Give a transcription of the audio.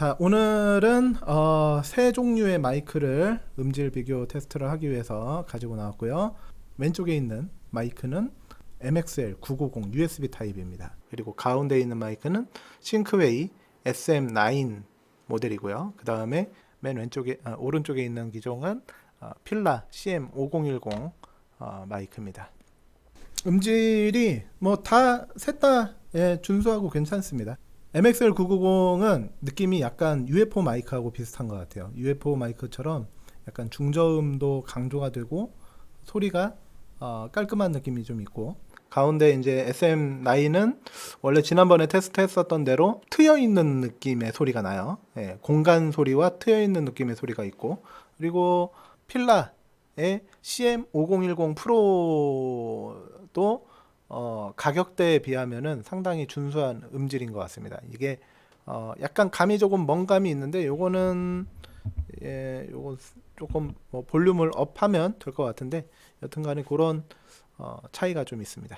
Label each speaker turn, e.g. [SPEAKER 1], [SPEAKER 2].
[SPEAKER 1] 자, 오늘은 어, 세 종류의 마이크를 음질 비교 테스트를 하기 위해서 가지고 나왔고요. 왼쪽에 있는 마이크는 MXL 990 USB 타입입니다. 그리고 가운데 있는 마이크는 싱크웨이 SM9 모델이고요. 그 다음에 맨 왼쪽에 아, 오른쪽에 있는 기종은 어, 필라 CM5010 어, 마이크입니다. 음질이 뭐 다 셋다 예, 준수하고 괜찮습니다. MXL 990은 느낌이 약간 UFO 마이크하고 비슷한 것 같아요. UFO 마이크처럼 약간 중저음도 강조가 되고 소리가 어, 깔끔한 느낌이 좀 있고 가운데 이제 SM9은 원래 지난번에 테스트했었던 대로 트여 있는 느낌의 소리가 나요. 예, 공간 소리와 트여 있는 느낌의 소리가 있고 그리고 필라의 CM5010 프로도 어, 가격대에 비하면은 상당히 준수한 음질인 것 같습니다. 이게 어, 약간 감이 조금 먼 감이 있는데 요거는 예, 요거 조금 뭐 볼륨을 업하면 될 것 같은데 여튼간에 그런 어, 차이가 좀 있습니다.